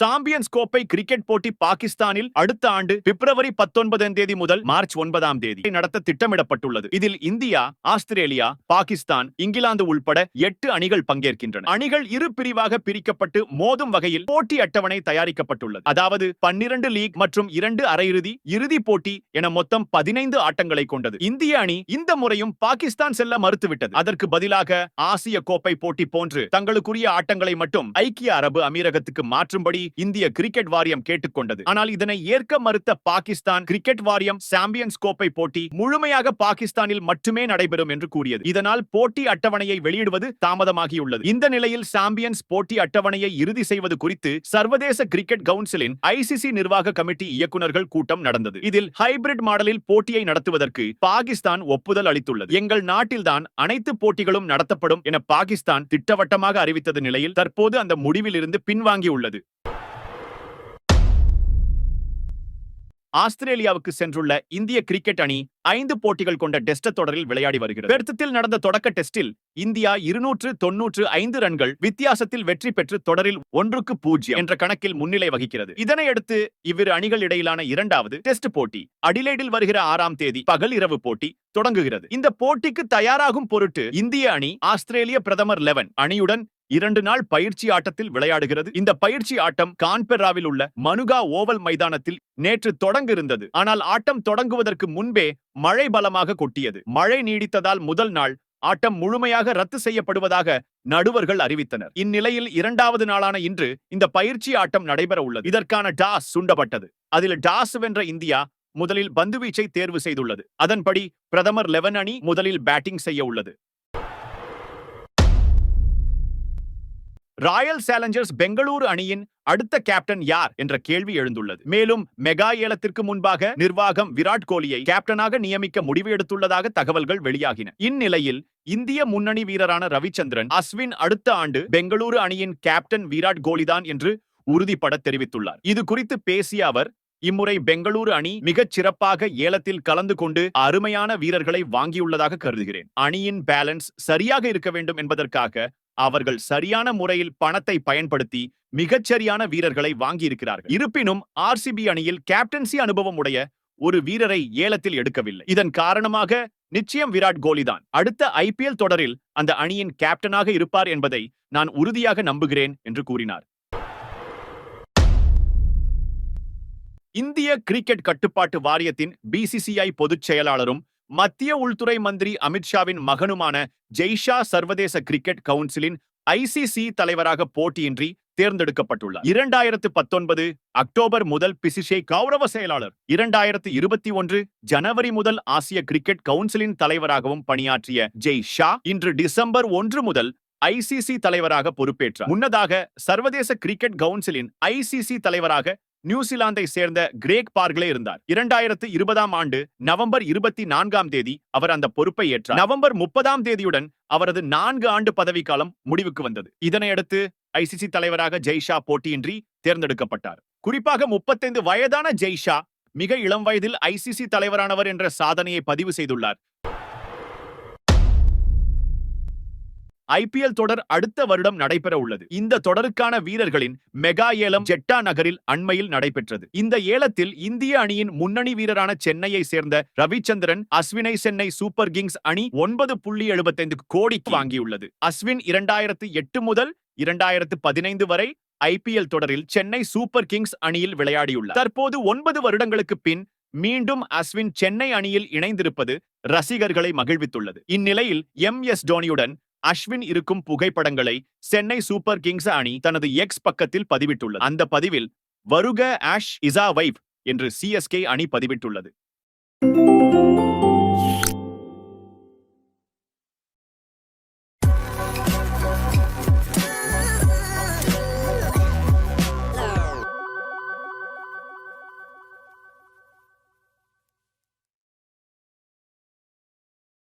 Champions கோப்பை cricket போட்டி பாகிஸ்தானில் அடுத்த ஆண்டு பிப்ரவரி பத்தொன்பதாம் தேதி முதல் மார்ச் ஒன்பதாம் தேதி நடத்த திட்டமிடப்பட்டுள்ளது. இதில் இந்தியா ஆஸ்திரேலியா பாகிஸ்தான் இங்கிலாந்து உள்பட எட்டு அணிகள் பங்கேற்கின்றன. அணிகள் இரு பிரிவாக பிரிக்கப்பட்டு மோதும் வகையில் போட்டி அட்டவணை தயாரிக்கப்பட்டுள்ளது. அதாவது பன்னிரண்டு லீக் மற்றும் இரண்டு அரையிறுதி இறுதி போட்டி என மொத்தம் பதினைந்து ஆட்டங்களை கொண்டது. இந்திய அணி இந்த முறையும் பாகிஸ்தான் செல்ல மறுத்துவிட்டது. அதற்கு பதிலாக ஆசிய கோப்பை போட்டி போன்று தங்களுக்குரிய ஆட்டங்களை மட்டும் ஐக்கிய அரபு அமீரகத்துக்கு மாற்றும்படி இந்திய கிரிக்கெட் வாரியம் கேட்டுக்கொண்டது. ஆனால் இதனை ஏற்க மறுத்த பாகிஸ்தான் கிரிக்கெட் வாரியம் சாம்பியன்ஸ் கோப்பை போட்டி முழுமையாக பாகிஸ்தானில் மட்டுமே நடைபெறும் என்று கூறியது. இதனால் போட்டி அட்டவணையை வெளியிடுவது தாமதமாகியுள்ளது. இந்த நிலையில் சாம்பியன்ஸ் போட்டி அட்டவணையை இறுதி செய்வது குறித்து சர்வதேச கிரிக்கெட் கவுன்சிலின் ஐசிசி நிர்வாக கமிட்டி இயக்குநர்கள் கூட்டம் நடந்தது. இதில் ஹைபிரிட் மாடலில் போட்டியை நடத்துவதற்கு பாகிஸ்தான் ஒப்புதல் அளித்துள்ளது. எங்கள் நாட்டில்தான் அனைத்து போட்டிகளும் நடத்தப்படும் என பாகிஸ்தான் திட்டவட்டமாக அறிவித்தது நிலையில் தற்போது அந்த முடிவில் இருந்து பின்வாங்கியுள்ளது. ஆஸ்திரேலியாவுக்கு சென்றுள்ள இந்திய கிரிக்கெட் அணி ஐந்து போட்டிகள் கொண்ட டெஸ்ட் தொடரில் விளையாடி வருகிறது. பெர்த்தத்தில் நடந்த தொடக்க டெஸ்டில் இந்தியா இருநூற்று தொன்னூற்று ஐந்து ரன்கள் வித்தியாசத்தில் வெற்றி பெற்று தொடரில் ஒன்றுக்கு பூஜ்ஜியம் என்ற கணக்கில் முன்னிலை வகிக்கிறது. இதனையடுத்து இவ்விரு அணிகள் இடையிலான இரண்டாவது டெஸ்ட் போட்டி அடிலைடில் வருகிற ஆறாம் தேதி பகல் இரவு போட்டி தொடங்குகிறது. இந்த போட்டிக்கு தயாராகும் பொருட்டு இந்திய அணி ஆஸ்திரேலிய பிரதமர் லெவன் அணியுடன் இரண்டு நாள் பயிற்சி ஆட்டத்தில் விளையாடுகிறது. இந்த பயிற்சி ஆட்டம் கான்பெராவில் உள்ள மனுகா ஓவல் மைதானத்தில் நேற்று தொடங்க இருந்தது ஆனால் ஆட்டம் தொடங்குவதற்கு முன்பே மழை பலமாக கொட்டியது. மழை நீடித்ததால் முதல் நாள் ஆட்டம் முழுமையாக ரத்து செய்யப்படுவதாக நடுவர்கள் அறிவித்தனர். இந்நிலையில் இரண்டாவது நாளான இன்று இந்த பயிற்சி ஆட்டம் நடைபெற உள்ளது. இதற்கான டாஸ் சுண்டப்பட்டது. அதில் டாஸ் வென்ற இந்தியா முதலில் பந்துவீச்சை தேர்வு செய்துள்ளது. அதன்படி பிரதமர் லெவன் அணி முதலில் பேட்டிங் செய்ய உள்ளது. ராயல் சேலஞ்சர்ஸ் பெங்களூரு அணியின் அடுத்த கேப்டன் யார் என்ற கேள்வி எழுந்துள்ளது. மேலும் மெகா ஏலத்திற்கு முன்பாக நிர்வாகம் விராட் கோலியை கேப்டனாக நியமிக்க முடிவு எடுத்துள்ளதாக தகவல்கள் வெளியாகின. இந்நிலையில் இந்திய முன்னணி வீரரான ரவிச்சந்திரன் அஸ்வின் அடுத்த ஆண்டு பெங்களூரு அணியின் கேப்டன் விராட் கோலிதான் என்று உறுதிப்பட தெரிவித்துள்ளார். இது குறித்து பேசிய அவர் இம்முறை பெங்களூரு அணி மிகச் சிறப்பாக ஏலத்தில் கலந்து கொண்டு அருமையான வீரர்களை வாங்கியுள்ளதாக கருதுகிறேன். அணியின் பேலன்ஸ் சரியாக இருக்க வேண்டும் என்பதற்காக அவர்கள் சரியான முறையில் பணத்தை பயன்படுத்தி மிகச்சரியான வீரர்களை வாங்கியிருக்கிறார்கள். இருப்பினும் ஆர்சிபி அணியில் கேப்டன்சி அனுபவம் உடைய ஒரு வீரரை ஏலத்தில் எடுக்கவில்லை. இதன் காரணமாக நிச்சயம் விராட் கோலிதான் அடுத்த ஐபிஎல் தொடரில் அந்த அணியின் கேப்டனாக இருப்பார் என்பதை நான் உறுதியாக நம்புகிறேன் என்று கூறினார். இந்திய கிரிக்கெட் கட்டுப்பாட்டு வாரியத்தின் பிசிசிஐ பொதுச் செயலாளரும் மத்திய உள்துறை மந்திரி அமித்ஷாவின் மகனுமான ஜெய்ஷா சர்வதேச கிரிக்கெட் கவுன்சிலின் ஐசிசி தலைவராக போட்டியின்றி தேர்ந்தெடுக்கப்பட்டுள்ளார். இரண்டாயிரத்து பத்தொன்பது அக்டோபர் முதல் பிசிஷே கௌரவ செயலாளர் இரண்டாயிரத்து இருபத்தி ஒன்று ஜனவரி முதல் ஆசிய கிரிக்கெட் கவுன்சிலின் தலைவராகவும் பணியாற்றிய ஜெய் ஷா இன்று டிசம்பர் ஒன்று முதல் ஐசிசி தலைவராக பொறுப்பேற்றார். முன்னதாக சர்வதேச கிரிக்கெட் கவுன்சிலின் ஐசிசி தலைவராக நியூசிலாந்தை சேர்ந்த கிரேக் பார்க்லே இருந்தார். இரண்டாயிரத்து இருபதாம் ஆண்டு நவம்பர் இருபத்தி நான்காம் தேதி அவர் அந்த பொறுப்பை ஏற்றார். நவம்பர் முப்பதாம் தேதியுடன் அவரது நான்கு ஆண்டு பதவிக்காலம் முடிவுக்கு வந்தது. இதனையடுத்து ஐசிசி தலைவராக ஜெய்ஷா போட்டியின்றி தேர்ந்தெடுக்கப்பட்டார். குறிப்பாக முப்பத்தைந்து வயதான ஜெய்ஷா மிக இளம் வயதில் ஐசிசி தலைவரானவர் என்ற சாதனையை பதிவு செய்துள்ளார். ஐபிஎல் தொடர் அடுத்த வருடம் நடைபெற உள்ளது. இந்த தொடருக்கான வீரர்களின் மெகா ஏலம் ஜெட்டா நகரில் அண்மையில் நடைபெற்றது. இந்த ஏலத்தில் இந்திய அணியின் முன்னணி வீரரான சென்னையை சேர்ந்த ரவிச்சந்திரன் அஸ்வினை சென்னை சூப்பர் கிங்ஸ் அணி ஒன்பது புள்ளி எழுபத்தைந்து கோடிக்கு வாங்கியுள்ளது. அஸ்வின் இரண்டாயிரத்து எட்டு முதல் இரண்டாயிரத்து பதினைந்து வரை ஐபிஎல் தொடரில் சென்னை சூப்பர் கிங்ஸ் அணியில் விளையாடியுள்ளார். தற்போது ஒன்பது வருடங்களுக்கு பின் மீண்டும் அஸ்வின் சென்னை அணியில் இணைந்திருப்பது ரசிகர்களை மகிழ்வித்துள்ளது. இந்நிலையில் எம் எஸ் டோனியுடன் அஸ்வின் இருக்கும் புகைப்படங்களை சென்னை சூப்பர் கிங்ஸ் அணி தனது எக்ஸ் பக்கத்தில் பதிவிட்டுள்ளது. அந்த பதிவில் வருக ஆஷ் இசா வைப் என்று சிஎஸ்கே அணி பதிவிட்டுள்ளது.